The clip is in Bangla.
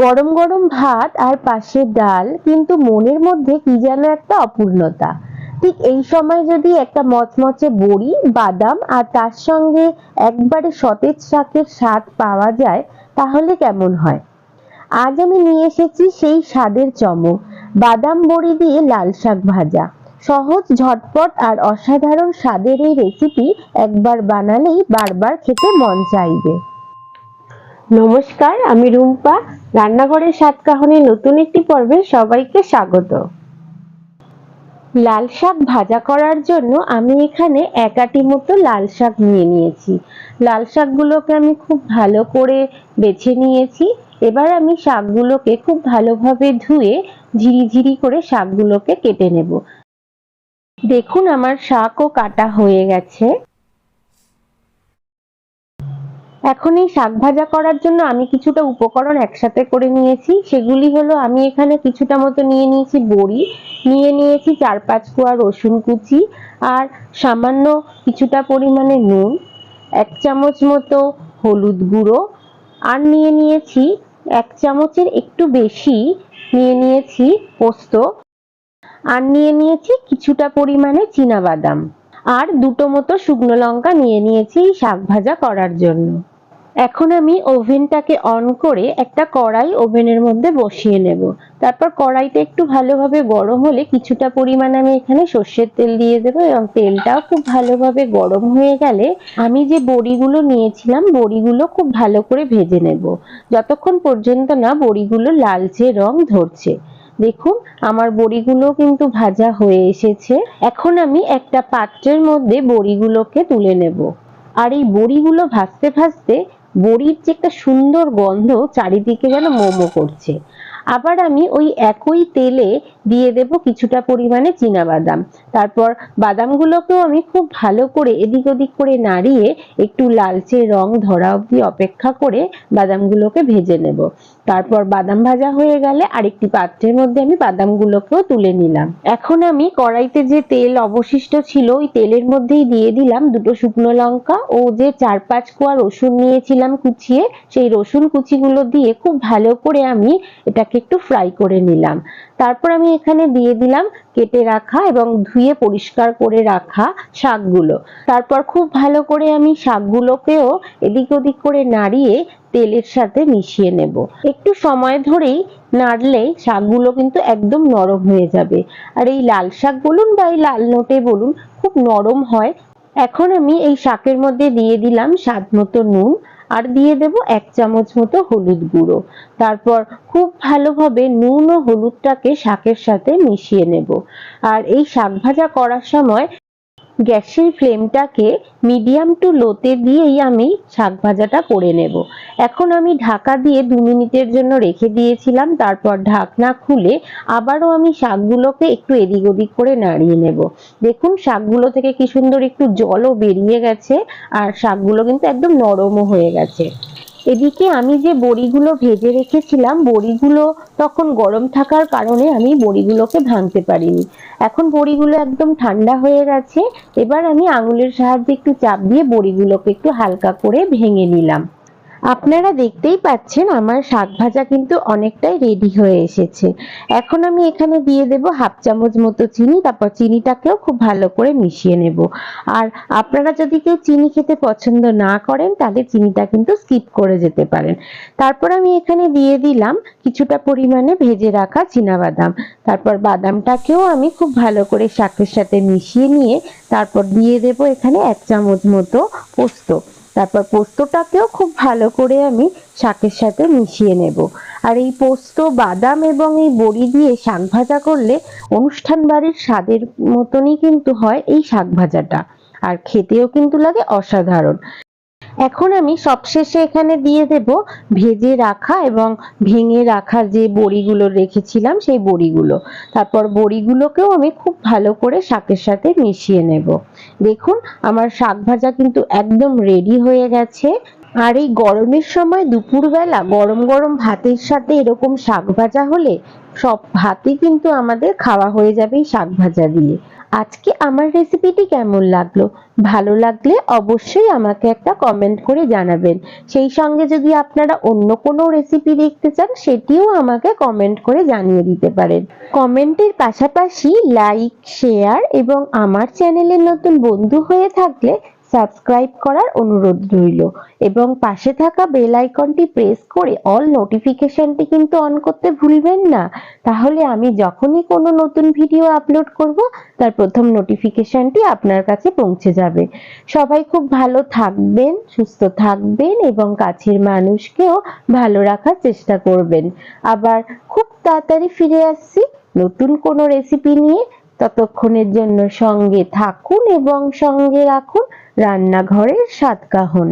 গরম গরম ভাত আর পাশে ডাল, কিন্তু মনের মধ্যে কি যেন একটা অপূর্ণতা। ঠিক এই সময় যদি একটা মচমচে বড়ি, বাদাম আর তার সঙ্গে একবারে সতেজ শাকের স্বাদ পাওয়া যায়, তাহলে কেমন হয়? আজ আমি নিয়ে এসেছি সেই স্বাদের চমক, বাদাম বড়ি দিয়ে লাল শাক ভাজা। সহজ, ঝটপট আর অসাধারণ স্বাদের এই রেসিপি একবার বানালেই বারবার খেতে মন চাইবে। নমস্কার, আমি রুম্পা। রান্নাঘরের সাত কাহনের নতুন একটি পর্বে সবাইকে স্বাগত। লাল শাক ভাজা করার জন্য আমি এখানে এক আটি মতো লাল শাক নিয়ে নিয়েছি। লাল শাকগুলোকে আমি খুব ভালো করে বেছে নিয়েছি। এবার আমি শাকগুলোকে খুব ভালোভাবে ধুয়ে ঝিরিঝিরি করে শাকগুলোকে কেটে নেব। দেখুন, আমার শাকও কাটা হয়ে গেছে। এখন এই শাক ভাজা করার জন্য আমি কিছুটা উপকরণ একসাথে করে নিয়েছি। সেগুলি হলো, আমি এখানে কিছুটা মতো নিয়ে নিয়েছি বড়ি, নিয়ে নিয়েছি চার পাঁচ কোয়া রসুন কুচি, আর সামান্য কিছুটা পরিমাণে নুন, এক চামচ মতো হলুদ গুঁড়ো, আর নিয়ে নিয়েছি এক চামচের একটু বেশি নিয়ে নিয়েছি পোস্ত, আর নিয়ে নিয়েছি কিছুটা পরিমাণে বাদাম আর দুটো মতো শুকনো লঙ্কা নিয়ে নিয়েছি শাক ভাজা করার জন্য। এখন আমি ওভেনটাকে অন করে একটা কড়াই ওভেনের মধ্যে বসিয়ে নেব। তারপর কড়াইটা একটু ভালোভাবে গরম হলে কিছুটা পরিমাণ আমি এখানে সর্ষের তেল দিয়ে দেবো এবং তেলটাও খুব ভালোভাবে গরম হয়ে গেলে আমি যে বড়িগুলো নিয়েছিলাম, বড়িগুলো খুব ভালো করে ভেজে নেব। যতক্ষণ পর্যন্ত না বড়িগুলো লালচে রং ধরছে। দেখুন, আমার বড়িগুলো কিন্তু ভাজা হয়ে এসেছে। এখন আমি একটা পাত্রের মধ্যে বড়িগুলোকে তুলে নেব। আর এই বড়িগুলো ভাজতে ভাজতে বড়ির যে একটা সুন্দর গন্ধ চারিদিকে যেন মোমো করছে। আবার আমি ওই একই তেলে দিয়ে দেব কিছুটা পরিমাণে বাদাম তারপর বাদামগুলোকেও আমি খুব ভালো করে এদিক ওদিক করে নাড়িয়ে একটু লালচে রং ধরা অবধি অপেক্ষা করে বাদামগুলোকে ভেজে নেব। তারপর বাদাম ভাজা হয়ে গেলে আরেকটি পাত্রের মধ্যে আমি বাদামগুলোকেও তুলে নিলাম। এখন আমি কড়াইতে যে তেল অবশিষ্ট ছিল, ওই তেলের মধ্যেই দিয়ে দিলাম দুটো শুকনো লঙ্কা ও যে চার পাঁচ কোয়া রসুন নিয়েছিলাম কুচিয়ে, সেই রসুন কুচিগুলো দিয়ে খুব ভালো করে আমি এটাকে একটু ফ্রাই করে নিলাম। তারপর আমি এখানে দিয়ে দিলাম কেটে রাখা এবং ধুয়ে পরিষ্কার করে রাখা শাকগুলো। তারপর খুব ভালো করে আমি শাকগুলোকেও এদিক ওদিক করে নাড়িয়ে তেলের সাথে মিশিয়ে নেব। একটু সময় ধরেই নাড়লে শাকগুলো কিন্তু একদম নরম হয়ে যাবে। আর এই লাল শাক বলুন বা এই লাল নোটে বলুন, খুব নরম হয়। এখন আমি এই শাকের মধ্যে দিয়ে দিলাম স্বাদ মতো নুন। আর দিয়ে দেব এক চামচ মতো হলুদ গুঁড়ো। তারপর খুব ভালোভাবে নুন ও হলুদটাকে শাকের সাথে মিশিয়ে নেব। আর এই শাক ভাজা করার সময় গ্যাসের ফ্লেমটাকে মিডিয়াম টু লোতে দিয়েই আমি শাক ভাজাটা করে নেব। এখন আমি ঢাকা দিয়ে দু মিনিটের জন্য রেখে দিয়েছিলাম, তারপর ঢাকনা খুলে আবারও আমি শাকগুলোকে একটু এদিক ওদিক করে নাড়িয়ে নেব। দেখুন, শাকগুলো থেকে কি সুন্দর একটু জলও বেরিয়ে গেছে, আর শাকগুলো কিন্তু একদম নরমও হয়ে গেছে। এদিকে আমি যে বড়িগুলো ভেজে রেখেছিলাম, বড়িগুলো তখন গরম থাকার কারণে আমি বড়িগুলোকে ভাঙতে পারিনি। এখন বড়িগুলো একদম ঠান্ডা হয়ে গেছে, এবার আমি আঙুলের সাহায্যে একটু চাপ দিয়ে বড়িগুলোকে একটু হালকা করে ভেঙে নিলাম। আপনারা দেখতেই পাচ্ছেন আমার শাক ভাজা কিন্তু অনেকটাই রেডি হয়ে এসেছে। এখন আমি এখানে দিয়ে দেব হাফ চামচ মতো চিনি, তারপর চিনিটাকেও খুব ভালো করে মিশিয়ে নেব। আর আপনারা যদি কেউ চিনি খেতে পছন্দ না করেন, তাহলে চিনিটা কিন্তু স্কিপ করে যেতে পারেন। তারপর আমি এখানে দিয়ে দিলাম কিছুটা পরিমাণে ভেজে রাখা বাদাম তারপর বাদামটাকেও আমি খুব ভালো করে শাকের সাথে মিশিয়ে নিয়ে তারপর দিয়ে দেব এখানে এক চামচ মতো পোস্ত। তারপর পোস্তটাকেও খুব ভালো করে আমি শাকের সাথে মিশিয়ে নেব। আর এই পোস্ত, বাদাম এবং এই বড়ি দিয়ে শাক ভাজা করলে অনুষ্ঠান বাড়ির স্বাদের মতনই কিন্তু হয় এই শাক ভাজাটা। আর খেতেও কিন্তু লাগে অসাধারণ। এখন আমি সবশেষে এখানে দিয়ে দেব ভেজে রাখা এবং ভেঙে রাখা যে বড়িগুলো রেখেছিলাম সেই বড়িগুলো। তারপর বড়িগুলোকেও আমি খুব ভালো করে শাকের সাথে মিশিয়ে নেব। দেখুন, আমার শাক ভাজা কিন্তু একদম রেডি হয়ে গেছে। আর এই গরমের সময় দুপুরবেলা গরম গরম ভাতের সাথে এরকম শাক ভাজা হলে সব ভাতই কিন্তু আমাদের খাওয়া হয়ে যাবে এই শাক ভাজা দিয়ে। আজকে আমার রেসিপিটি কেমন লাগল? ভালো লাগলে অবশ্যই আমাকে একটা কমেন্ট করে জানাবেন। সেই সঙ্গে যদি আপনারা অন্য কোনো রেসিপি দেখতে চান, সেটিও আমাকে কমেন্ট করে জানিয়ে দিতে পারেন। কমেন্টের পাশাপাশি লাইক শেয়ার এবং আমার চ্যানেলের নতুন বন্ধু হয়ে থাকলে সাবস্ক্রাইব করার অনুরোধ রইল। এবং পাশে থাকা বেল আইকনটি প্রেস করে অল নোটিফিকেশনটি কিন্তু অন করতে ভুলবেন না। তাহলে আমি যখনই কোনো নতুন ভিডিও আপলোড করব, তার প্রথম নোটিফিকেশনটি আপনার কাছে পৌঁছে যাবে। সবাই খুব ভালো থাকবেন, সুস্থ থাকবেন এবং কাছের মানুষকেও ভালো রাখার চেষ্টা করবেন। আবার খুব তাড়াতাড়ি ফিরে আসছি নতুন কোনো রেসিপি নিয়ে। ততক্ষণের জন্য সঙ্গে থাকুন এবং সঙ্গে রাখুন রান্নাঘরের সাতকাহন কাহন